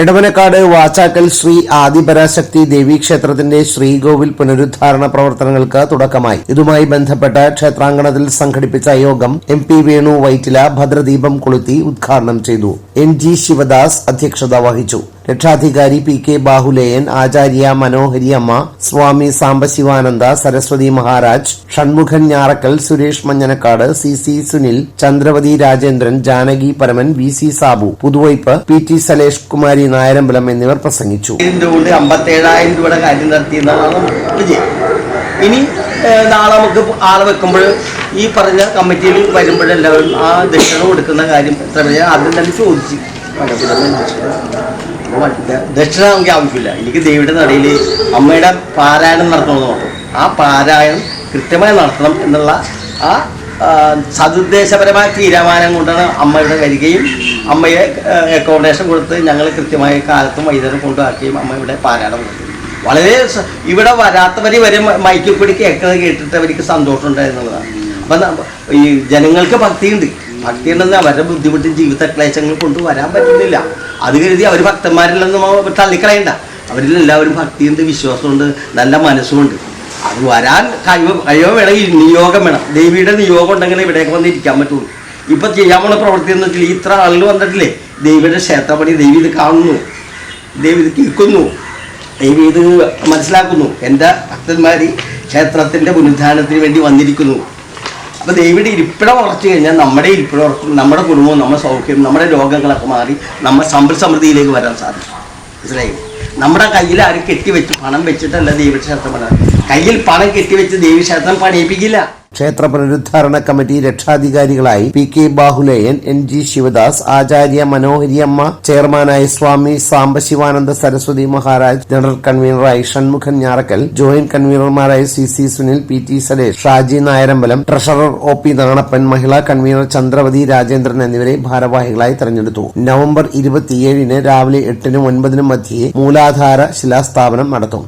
എടവനക്കാട് വാച്ചാക്കൽ ശ്രീ ആദിപരാശക്തി ദേവീ ക്ഷേത്രത്തിന്റെ ശ്രീകോവിൽ പുനരുദ്ധാരണ പ്രവർത്തനങ്ങൾക്ക് തുടക്കമായി. ഇതുമായി ബന്ധപ്പെട്ട് ക്ഷേത്രാങ്കണത്തിൽ സംഘടിപ്പിച്ച യോഗം എം പി വേണു വൈറ്റില ഭദ്രദീപം കൊളുത്തി ഉദ്ഘാടനം ചെയ്തു. എൻ ജി ശിവദാസ് അധ്യക്ഷത വഹിച്ചു. രക്ഷാധികാരി P K Bahuleyan Acharya Manohariamma Swami Sambasivananda Saraswati Maharaj Shanmukhan Njarakkal Suresh Manjanakkad C C Sunil Chandravathi Rajendran Janaki Paraman V C Sabu Puthuvype P T Salesh Kumari Nayarambalam എന്നിവർ പ്രസംഗിച്ചു. അമ്പത്തേഴായിരം രൂപയുടെ ഇനി നാളെ നമുക്ക് ആളെ വെക്കുമ്പോൾ ഈ പറഞ്ഞ കമ്മിറ്റിയിൽ വരുമ്പോഴെല്ലാവരും ആ ദക്ഷിണ കൊടുക്കുന്ന കാര്യം എത്ര ആദ്യം തന്നെ ചോദിച്ച്. ദക്ഷിണ. ആവശ്യമില്ല. എനിക്ക് ദേവിയുടെ നടയിൽ അമ്മയുടെ പാരായണം നടത്തണമെന്ന് പറഞ്ഞു ആ പാരായണം കൃത്യമായി നടത്തണം എന്നുള്ള ആ സതുദ്ദേശപരമായ തീരുമാനം കൊണ്ടാണ് അമ്മയുടെ വരികയും അമ്മയെ അക്കോമഡേഷൻ കൊടുത്ത് ഞങ്ങൾ കൃത്യമായ കാലത്തും വൈകുന്നേരം കൊണ്ടുവാക്കുകയും അമ്മ ഇവിടെ പാരായണം കൊടുത്തു വളരെ ഇവിടെ വരാത്തവർ വരെ മൈക്കിൽ കൂടി കേൾക്കുന്നത് കേട്ടിട്ട് അവർക്ക് സന്തോഷം ഉണ്ടായിരുന്നുള്ളതാണ് അപ്പം ഈ ജനങ്ങൾക്ക് ഭക്തിയുണ്ട്. ഭക്തി ഉണ്ടെന്ന് അവരുടെ ബുദ്ധിമുട്ടും ജീവിത ക്ലേശങ്ങൾ കൊണ്ട് വരാൻ പറ്റുന്നില്ല. അത് കരുതി അവർ ഭക്തന്മാരില്ലെന്ന് തള്ളിക്കളയണ്ട. അവരിൽ എല്ലാവരും ഭക്തിയുണ്ട് വിശ്വാസമുണ്ട് നല്ല മനസ്സുമുണ്ട്. അത് വരാൻ കഴിവ് കഴിവ് വേണമെങ്കിൽ നിയോഗം വേണം. ദേവിയുടെ നിയോഗം ഉണ്ടെങ്കിൽ ഇവിടേക്ക് വന്ന് ഇരിക്കാൻ പറ്റുള്ളൂ. ഇപ്പൊ ചെയ്യാൻ പോണ പ്രവൃത്തി എന്ന് വെച്ചാൽ ഇത്ര ആളുകൾ വന്നിട്ടില്ലേ? ദേവിയുടെ ക്ഷേത്രപണി ദേവി ഇത് കാണുന്നു. ദേവി ഇത് കേൾക്കുന്നു. ദേവി ഇത് മനസ്സിലാക്കുന്നു. എന്റെ ഭക്തന്മാർ ക്ഷേത്രത്തിന്റെ പുനരുദ്ധാരണത്തിന് വേണ്ടി വന്നിരിക്കുന്നു. അപ്പോൾ ദൈവയുടെ ഇരിപ്പിടം ഉറച്ചു കഴിഞ്ഞാൽ നമ്മുടെ ഇരിപ്പിടം ഉറക്കും നമ്മുടെ കുടുംബവും നമ്മുടെ സൗഖ്യം നമ്മുടെ രോഗങ്ങളൊക്കെ മാറി നമ്മൾ സമ്പൽ സമൃദ്ധിയിലേക്ക് വരാൻ സാധിക്കും. മനസ്സിലായി? നമ്മുടെ കയ്യിൽ ആരും കെട്ടിവെച്ച് പണം വെച്ചിട്ടല്ല ദൈവക്ഷേത്രം പണി കയ്യിൽ പണം കെട്ടിവെച്ച് ദൈവക്ഷേത്രം പണിയിപ്പിക്കില്ല. ക്ഷേത്ര പുനരുദ്ധാരണ committee രക്ഷാധികാരികളായി P K Bahuleyan N G Sivadas Acharya Manohariamma ചെയർമാനായി സ്വാമി സാംബശിവാനന്ദ സരസ്വതി മഹാരാജ് ജനറൽ കൺവീനറായി Shanmughan Njarakkal joint കൺവീനർമാരായി C C Sunil P T Salesh Shaji Nayarambalam treasurer O P Nanappan മഹിളാ കൺവീനർ ചന്ദ്രവതി രാജേന്ദ്രൻ എന്നിവരെ ഭാരവാഹികളായി തെരഞ്ഞെടുത്തു. നവംബർ ഇരുപത്തിയേഴിന് രാവിലെ എട്ടിനും ഒൻപതിനും മധ്യേ മൂലാധാര ശിലാസ്ഥാപനം നടത്തും.